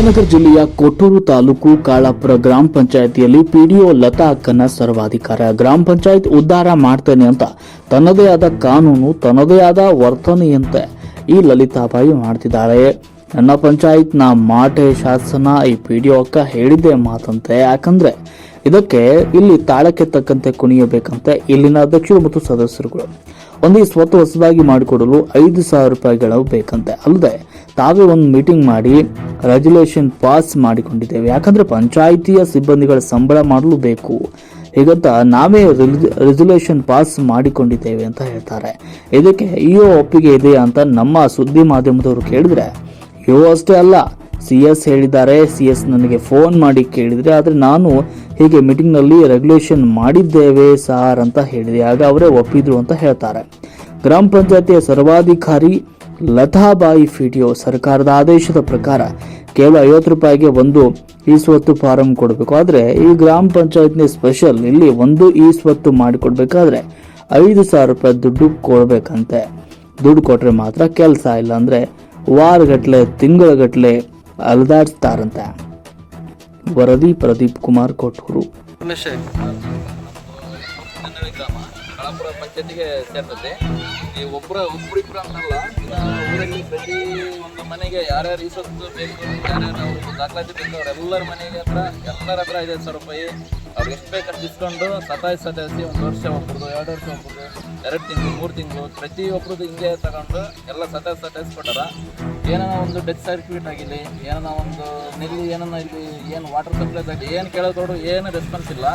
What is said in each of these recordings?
ವಿಜಯನಗರ ಜಿಲ್ಲೆಯ ಕೊಟ್ಟೂರು ತಾಲೂಕು ಕಾಳಾಪುರ ಗ್ರಾಮ ಪಂಚಾಯತಿಯಲ್ಲಿ ಪಿಡಿಒ ಲತಾ ಅಕ್ಕನ ಸರ್ವಾಧಿಕಾರ. ಗ್ರಾಮ ಪಂಚಾಯತ್ ಉದ್ಧಾರ ಮಾಡ್ತೇನೆ ಅಂತ ತನ್ನದೇ ಆದ ಕಾನೂನು, ತನ್ನದೇ ಆದ ವರ್ತನೆಯಂತೆ ಈ ಲಲಿತಾಬಾಯಿ ಮಾಡ್ತಿದ್ದಾಳೆ ನನ್ನ ಪಂಚಾಯತ್ ನಾ ಮಾಟೆ ಶಾಸನ ಈ ಪಿಡಿಒ ಅಕ್ಕ ಹೇಳಿದ್ದೆ ಮಾತಂತೆ. ಯಾಕಂದ್ರೆ ಇದಕ್ಕೆ ಇಲ್ಲಿ ತಾಳಕ್ಕೆ ತಕ್ಕಂತೆ ಕುಣಿಯಬೇಕಂತೆ ಇಲ್ಲಿನ ಅಧ್ಯಕ್ಷರು ಮತ್ತು ಸದಸ್ಯರುಗಳು. ಒಂದು ಸ್ವತಃ ಸ್ವತ್ತು ಹೊಸದಾಗಿ ಮಾಡಿಕೊಡಲು ಐದು ಸಾವಿರ ರೂಪಾಯಿಗಳು ಬೇಕಂತೆ. ಅಲ್ಲದೆ, ತಾವೇ ಒಂದು ಮೀಟಿಂಗ್ ಮಾಡಿ ರೆಗ್ಯುಲೇಷನ್ ಪಾಸ್ ಮಾಡಿಕೊಂಡಿದ್ದೇವೆ. ಯಾಕಂದ್ರೆ ಪಂಚಾಯಿತಿಯ ಸಿಬ್ಬಂದಿಗಳ ಸಂಬಳ ಮಾಡಲು ಬೇಕು. ಹೀಗಂತ ನಾವೇ ರೆಸಲ್ಯೂಷನ್ ಪಾಸ್ ಮಾಡಿಕೊಂಡಿದ್ದೇವೆ ಅಂತ ಹೇಳ್ತಾರೆ. ಇದಕ್ಕೆ ಇಒ ಒಪ್ಪಿಗೆ ಇದೆಯಾ ಅಂತ ನಮ್ಮ ಸುದ್ದಿ ಮಾಧ್ಯಮದವರು ಕೇಳಿದ್ರೆ ಇಒ ಅಷ್ಟೇ ಅಲ್ಲ ಸಿ ಎಸ್ ಹೇಳಿದ್ದಾರೆ. ಸಿ ಎಸ್ ನನಗೆ ಫೋನ್ ಮಾಡಿ ಕೇಳಿದರೆ, ಆದರೆ ನಾನು ಹೀಗೆ ಮೀಟಿಂಗ್ನಲ್ಲಿ ರೆಗ್ಯುಲೇಷನ್ ಮಾಡಿದ್ದೇವೆ ಸಾರ್ ಅಂತ ಹೇಳಿದೆ. ಆಗ ಅವರೇ ಒಪ್ಪಿದ್ರು ಅಂತ ಹೇಳ್ತಾರೆ. ಗ್ರಾಮ ಪಂಚಾಯತಿಯ ಸರ್ವಾಧಿಕಾರಿ ಲತಾಬಾಯಿ ಫಿಡಿಯೋ ಸರ್ಕಾರದ ಆದೇಶದ ಪ್ರಕಾರ ಕೇವಲ ಐವತ್ತು ರೂಪಾಯಿಗೆ ಒಂದು ಈ ಸ್ವತ್ತು ಫಾರಂ ಕೊಡಬೇಕು. ಆದರೆ ಈ ಗ್ರಾಮ ಪಂಚಾಯತ್ನ ಸ್ಪೆಷಲ್, ಇಲ್ಲಿ ಒಂದು ಈ ಸ್ವತ್ತು ಮಾಡಿಕೊಡ್ಬೇಕಾದ್ರೆ ಐದು ಸಾವಿರ ರೂಪಾಯಿ ದುಡ್ಡು ಕೊಡಬೇಕಂತೆ. ದುಡ್ಡು ಕೊಟ್ಟರೆ ಮಾತ್ರ ಕೆಲಸ ಇಲ್ಲ ಅಂದರೆ ವಾರಗಟ್ಟಲೆ ತಿಂಗಳಗಟ್ಲೆ ಅಲ್ದಾಡ್ಸ್ತಾರಂತೆ. ವರದಿ ಪ್ರದೀಪ್ ಕುಮಾರ್ ಕೊಟ್ಟೂರು. ಗ್ರಾಮ ಕಳಾಪುರ ಪಂಚಾಯತಿಗೆ ಸೇರ್ತದೆ ಈ ಒಬ್ಬರ ಒಬ್ಬರಿಬ್ಬರು ಅಂತಲ್ಲ ಊರಲ್ಲಿ ಪ್ರತಿ ಒಂದು ಮನೆಗೆ ಯಾರ್ಯಾರು ಈಸೋದು ಸೊತ್ತು ಬೇಕು ಯಾರ್ಯಾರು ದಾಖಲಾತಿ ಬೇಕು ಅವರೆಲ್ಲರ ಮನೆಗೆ ಹತ್ರ ಎಲ್ಲರ ಹತ್ರ ಐದೈದು ಸಾವಿರ ರೂಪಾಯಿ. ಅವ್ರಿಗೆ ಎಷ್ಟು ಬೇಕಷ್ಟು ಇಸ್ಕೊಂಡು ಸತಾಯಿಸಿ ಸತಾಯಿಸಿ ಒಂದು ವರ್ಷ ಒಬ್ಬರದು ಎರಡು ವರ್ಷ ಒಬ್ಬರದು ಎರಡು ತಿಂಗಳು ಮೂರು ತಿಂಗಳು ಪ್ರತಿ ಒಬ್ರದ್ದು ಹಿಂಗೆ ತಗೊಂಡು ಎಲ್ಲ ಸತಾಯಿಸಿ ಸತಾಯಿಸಿ ಕೊಟ್ಟಾರ. ಏನಾನ ಒಂದು ಡೆತ್ ಸರ್ಟಿಫಿಕೇಟ್ ಆಗಿರಲಿ ಏನೋ ಒಂದು ನೆಲ್ಲಿ ಏನಾನ ಇಲ್ಲಿ ಏನು ವಾಟರ್ ಸಪ್ಲೈ ಆಗಲಿ ಏನು ಕೇಳೋದೋಡು ಏನು ರೆಸ್ಪಾನ್ಸ್ ಇಲ್ಲ.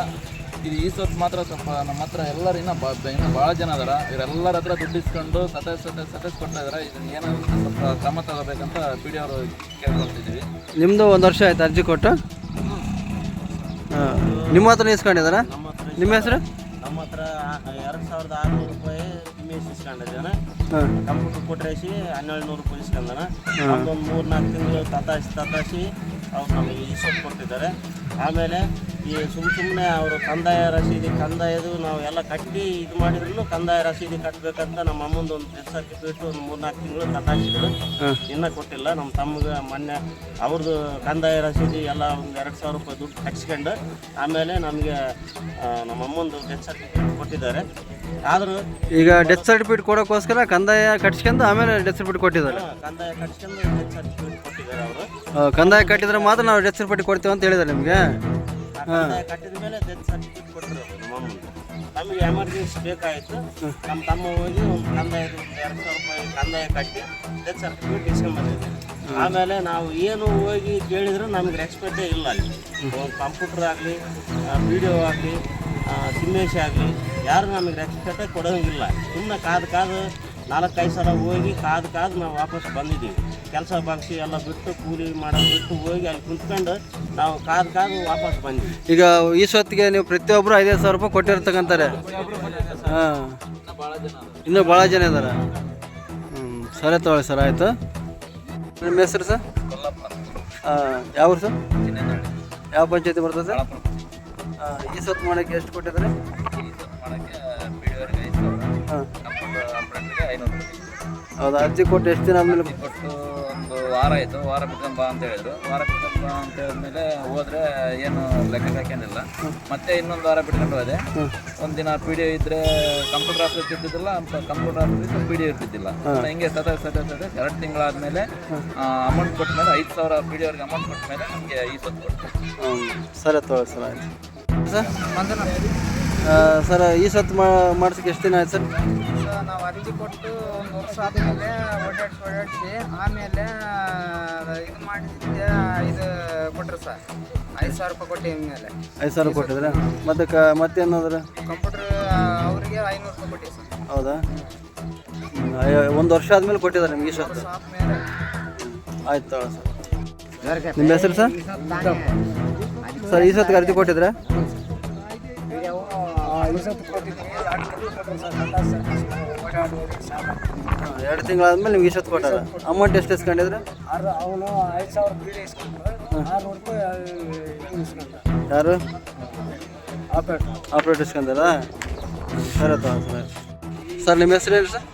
ಇದು ಈ ಸೊತ್ತು ಮಾತ್ರ ಸ್ವಲ್ಪ ನಮ್ಮ ಹತ್ರ ಎಲ್ಲರೂ ಇನ್ನೂ ಬಾ ಇನ್ನೂ ಭಾಳ ಜನ ಅದಾರ. ಇವರೆಲ್ಲರ ಹತ್ರ ದುಡ್ಡು ಇಸ್ಕೊಂಡು ಸತಾಯಿಸ್ ಸತಾಯಿಸ್ ಸತಾಯಿಸ್ ಕೊಡ್ತಾ ಇದಾರೆ. ಇದನ್ನ ಏನೋ ಸ್ವಲ್ಪ ಕ್ರಮ ತಗೋಬೇಕಂತ ಪಿ ಡಿ ಅವರು ಕೇಳ್ಕೊಳ್ತಿದ್ದೀವಿ. ನಿಮ್ಮದು ಒಂದು ವರ್ಷ ಆಯ್ತು ಅರ್ಜಿ ಕೊಟ್ಟು? ಹಾಂ. ನಿಮ್ಮ ಹತ್ರ ಇಸ್ಕೊಂಡಿದಾರ ನಿಮ್ಮ ಹೆಸರು? ನಮ್ಮ ಹತ್ರ ಎರಡು ಸಾವಿರದ ಆರುನೂರು ರೂಪಾಯಿ ಮೇಸ್ ಇಸ್ಕೊಂಡಿದ್ದಾನೆ. ಕಂಪ್ಯೂಟರ್ ಕೊಟ್ರೇಸಿ ಹನ್ನೆರಡು ನೂರು ರೂಪಾಯಿ ಇಸ್ಕೊಂಡಾನ ಒಂದು ಮೂರು ನಾಲ್ಕು ತಿಂಗಳು ತತಾಸಿ ತತಾಸಿ ಅವ್ರು ನಮಗೆ ಇಸ್ಕೊಂಡು ಕೊಡ್ತಿದ್ದಾರೆ ಆಮೇಲೆ ಈ ಸುಮ್ಮ ಸುಮ್ಮನೆ ಅವರು ಕಂದಾಯ ರಸೀದಿ ಕಂದಾಯದು ನಾವು ಎಲ್ಲ ಕಟ್ಟಿ ಇದು ಮಾಡಿದ್ರು ಕಂದಾಯ ರಸೀದಿ ಕಟ್ಟಬೇಕಂತ ನಮ್ಮ ಅಮ್ಮಂದು ಒಂದು ಡೆತ್ ಸರ್ಟಿಫಿಕೇಟ್ ಒಂದು ಮೂರು ನಾಲ್ಕು ತಿಂಗಳು ತತಾಸಿದ್ರು ಇನ್ನೂ ಕೊಟ್ಟಿಲ್ಲ. ನಮ್ಮ ತಮ್ಮಗೆ ಮೊನ್ನೆ ಅವ್ರದ್ದು ಕಂದಾಯ ರಸೀದಿ ಎಲ್ಲ ಒಂದು ಎರಡು ಸಾವಿರ ರೂಪಾಯಿ ದುಡ್ಡು ಕಟ್ಸ್ಕೊಂಡು ಆಮೇಲೆ ನಮಗೆ ನಮ್ಮ ಅಮ್ಮಂದು ಡೆತ್ ಸರ್ಟಿಫಿಕೇಟ್ ಕೊಟ್ಟಿದ್ದಾರೆ. ಆದರೂ ಈಗ ಡೆತ್ ಸರ್ಟಿಫಿಕೇಟ್ ಕೊಡೋಕ್ಕೋಸ್ಕರ ಕಂದಾಯ ಕಟ್ಸ್ಕೊಂಡು ಆಮೇಲೆ ಡೆತ್ ಸರ್ಟಿಫಿಕೇಟ್ ಕೊಟ್ಟಿದ್ದಾರೆ. ಕಂದಾಯ ಕಟ್ಸ್ಕೊಂಡು ಡೆತ್ ಸರ್ಟಿಫಿಕೇಟ್ ಕೊಟ್ಟಿದ್ದಾರೆ ಅವರು. ಕಂದಾಯ ಕಟ್ಟಿದ್ರೆ ಮಾತ್ರ ನಾವು ಡೆತ್ ಸರ್ಟಿಫಿಕೇಟ್ ಕೊಡ್ತೀವಿ ಅಂತ ಹೇಳಿದ್ದಾರೆ ನಿಮಗೆ? ಕಟ್ಟಿದ ಮೇಲೆ ಡೆತ್ ಸರ್ಟಿಫಿಕೇಟ್ ಕೊಟ್ಟರು. ನಮಗೆ ಎಮರ್ಜೆನ್ಸಿ ಬೇಕಾಯಿತು. ನಮ್ಮ ತಮ್ಮ ಹೋಗಿ ಒಂದು ಕಂದಾಯದ ಒಂದು ಎರಡು ಸಾವಿರ ರೂಪಾಯಿ ಕಂದಾಯ ಕಟ್ಟಿ ಡೆತ್ ಸರ್ಟಿಫಿಕೇಟ್ ಇಸ್ಕೊಂಬಂದಿದ್ದೀವಿ ಆಮೇಲೆ ನಾವು ಏನು ಹೋಗಿ ಕೇಳಿದ್ರು ನಮ್ಗೆ ರೆಸ್ಪೆಕ್ಟೇ ಇಲ್ಲ ಅಲ್ಲಿ. ಕಂಪ್ಯೂಟರ್ ಆಗಲಿ ವಿಡಿಯೋ ಆಗಲಿ ಸಿಮ್ಮೇಶ್ ಆಗಲಿ, ಯಾರು ನಮಗೆ ರೆಸ್ಪೆಕ್ಟೇ ಕೊಡೋಂಗಿಲ್ಲ. ಸುಮ್ಮನೆ ಕಾದು ಕಾದು ನಾಲ್ಕೈದು ಸಲ ಹೋಗಿ ಕಾದು ಕಾದು ನಾವು ವಾಪಸ್ ಬಂದಿದ್ದೀವಿ. ಕೆಲಸ ಬಾಗಿಸಿ ಎಲ್ಲ ಬಿಟ್ಟು ಕೂಲಿ ಮಾಡೋದು ಬಿಟ್ಟು ಹೋಗಿ ಅಲ್ಲಿ ಕುಂತ್ಕೊಂಡು ನಾವು ಕಾದು ಕಾದು ವಾಪಸ್ ಬಂದ್ವಿ. ಈಗ ಈ ಸೊತ್ತಿಗೆ ನೀವು ಪ್ರತಿಯೊಬ್ಬರು ಐದೈದು ಸಾವಿರ ರೂಪಾಯಿ ಕೊಟ್ಟಿರ್ತಕ್ಕಂತಾರೆ ಹಾಂ. ಇನ್ನೂ ಭಾಳ ಜನ ಇದ್ದಾರೆ ಹ್ಞೂ ಸರಿ ತಗೊಳ್ಳಿ ಸರ್ ಆಯಿತು. ನಿಮ್ಮ ಹೆಸರು ಸರ್? ಹಾಂ ಯಾವ ಊರು ಸರ್? ಯಾವ ಪಂಚಾಯತಿ ಬರ್ತದೆ ಹಾಂ ಈ ಸೊತ್ತು ಮಾಡೋಕ್ಕೆ ಎಷ್ಟು ಕೊಟ್ಟಿದ್ದಾರೆ? ಹಾಂ. ಹೌದಾ ಅರ್ಜಿ ಕೊಟ್ಟು ಎಷ್ಟು ದಿನ ಆಮೇಲೆ ಕೊಟ್ಟು ವಾರ ಆಯಿತು ವಾರ ಬಿಟ್ಕೊಂಡ್ ಬಾ ಅಂತ ಹೇಳಿದ್ರು. ವಾರ ಬಿಟ್ಕೊಂಡ್ ಬಾ ಅಂತ ಹೇಳಿದ್ಮೇಲೆ ಹೋದ್ರೆ ಏನು ಲೆಕ್ಕ ಹಾಕೇನಿಲ್ಲ ಮತ್ತೆ ಇನ್ನೊಂದು ವಾರ ಬಿಟ್ಕೊಂಡು ಹೋದೆ. ಒಂದಿನ ಪಿ ಡಿ ಇದ್ರೆ ಕಂಪ್ಯೂಟರ್ ಆಫೀಸ್ ಇರ್ತಿದ್ದಿಲ್ಲ ಕಂಪ್ಯೂಟರ್ ಆಫೀಸ್ ಪಿ ಡಿ ಇರ್ತಿದ್ದಿಲ್ಲ. ಹಿಂಗೆ ಸತ ಸತ ಸತ ಎರಡು ತಿಂಗಳಾದ್ಮೇಲೆ ಅಮೌಂಟ್ ಕೊಟ್ಟ ಮೇಲೆ ಐದು ಸಾವಿರ ಪಿ ಡಿ ಅವ್ರಿಗೆ ಅಮೌಂಟ್ ಕೊಟ್ಟ ಮೇಲೆ ನಮಗೆ ಈ ಸೊತ್ತು ಕೊಟ್ಟು ಸರಿ ತೊಗೊಳ್ಳಿ ಸರ್ ಆಯ್ತು. ಸರ್ ಸರ್ ಈ ಸತ್ತು ಮಾಡ್ಸಕ್ಕೆ ಎಷ್ಟು ದಿನ ಆಯ್ತು ಸರ್? ನಾವು ಅರ್ಜಿ ಕೊಟ್ಟು ಒಂದು ವರ್ಷ ಆದಮೇಲೆ ಓಡಾಡ್ಸಿ ಓಡಾಡಿಸಿ ಆಮೇಲೆ ಇದು ಮಾಡಿದ್ದೆ ಇದು ಕೊಟ್ರು ಸರ್. ಐದು ಸಾವಿರ ರೂಪಾಯಿ ಕೊಟ್ಟು ಮೇಲೆ ಐದು ಸಾವಿರ ಕೊಟ್ಟಿದ್ರೆ? ಮತ್ತೆ ಕ ಮತ್ತೇನಾದ್ರೆ? ಕಂಪ್ಯೂಟರ್ ಅವರಿಗೆ ಐನೂರು ರೂಪಾಯಿ ಕೊಟ್ಟಿ ಸರ್. ಹೌದಾ? ಅಯ್ಯೋ, ಒಂದು ವರ್ಷ ಆದಮೇಲೆ ಕೊಟ್ಟಿದ್ದಾರೆ ನಿಮ್ಗೆ ಈ ಸತ್ತು ಆಯ್ತು ಸರ್. ನಿಮ್ಮ ಹೆಸರು ಸರ್? ಸರ್ ಈ ಸತ್ತು ಅರ್ಜಿ ಕೊಟ್ಟಿದ್ರೆ? ಎರಡು ತಿಂಗಳಾದ್ಮೇಲೆ ನಿಮ್ಗೆ ಇಷ್ಟು ಸತ್ತು ಕೊಟ್ಟಾರ ಅಮೌಂಟ್ ಎಷ್ಟು ಇಸ್ಕೊಂಡಿದ್ರೆ ಅವನು ಐದು ಸಾವಿರ ಬೀಡಿ ಇಸ್ಕೊಂಡ ಯಾರು ಆಪ್ರೇಟ್ ಆಪ್ರೇಟ್ ಇಸ್ಕೊಂಡಾರ ಸರಿ ಸರ್ ಸರ್ ನಿಮ್ಮ ಹೆಸರು ಹೇಳಿ ಸರ್?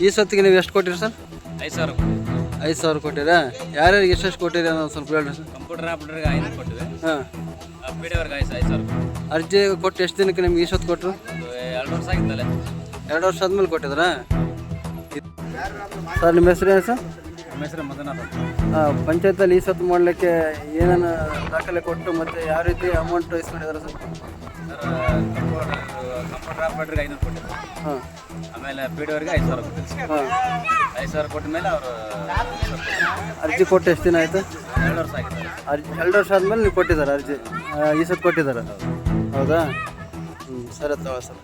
ಈ ಸತ್ತಿಗೆ ನೀವು ಎಷ್ಟು ಕೊಟ್ಟಿರಿ ಸರ್? ಐದು ಸಾವಿರ ಐದು ಸಾವಿರ ಕೊಟ್ಟಿರಾ? ಯಾರ್ಯಾರಿಗೆ ಎಷ್ಟೆಷ್ಟು ಕೊಟ್ಟಿರಿ ಅನ್ನೋದು ಸ್ವಲ್ಪ ಹೇಳ್ರಿ ಸರ್. ಕಂಪ್ಯೂಟರ್ ಆಪ್ರೇಟರ್ಗೆ ಐನೂರು ಕೊಟ್ಟಿವಿ. ಹಾಂ. ಪಿ ಐದು ಐದು ಸಾವಿರ. ಅರ್ಜಿ ಕೊಟ್ಟು ಎಷ್ಟು ದಿನಕ್ಕೆ ನಿಮ್ಗೆ ಈಸೊತ್ತು ಕೊಟ್ಟರು ಎರಡು ವರ್ಷ ಆಗಿತ್ತಲ್ಲ. ಎರಡು ವರ್ಷ ಆದ್ಮೇಲೆ ಕೊಟ್ಟಿದ್ರಾ? ಸರ್ ನಿಮ್ಮ ಹೆಸರು ಏನು ಸರ್? ನಮ್ಮ ಹೆಸರು ಮದನಾಥ್ ಪಂಚಾಯತಲ್ಲಿ ಈ ಸತ್ತು ಮಾಡಲಿಕ್ಕೆ ಏನೇನು ದಾಖಲೆ ಕೊಟ್ಟು ಮತ್ತು ಯಾವ ರೀತಿ ಅಮೌಂಟ್ ಇಸ್ಕೊಂಡಿದ್ದಾರೆ ಸರ್? ಸರ್ ಕಂಪ್ಯೂಟರ್ ಆಪ್ರೇಟರ್ಗೆ ಐನೂರು ಕೊಟ್ಟಿವಿ ಹಾಂ. ಆಮೇಲೆ ಪಿ ಡಿ ಅವ್ರಿಗೆ ಐದು ಸಾವಿರ ಕೊಟ್ಟಿವಿ ಹಾಂ. ಐದು ಸಾವಿರ ಕೊಟ್ಟ ಮೇಲೆ ಅವರು ಅರ್ಜಿ ಕೊಟ್ಟು ಎಷ್ಟು ದಿನ ಆಯಿತು? ಎರಡು ವರ್ಷ ಆಗಿದೆ. ಅರ್ಜಿ ಎರಡು ವರ್ಷ ಆದಮೇಲೆ ನೀವು ಕೊಟ್ಟಿದ್ದಾರೆ ಅರ್ಜಿ? ಈ ಸತ್ತು ಕೊಟ್ಟಿದ್ದಾರೆ? ಹೌದಾ ಹ್ಞೂ ಸರಿ ತಗೊಳ್ಳಿ ಸರ್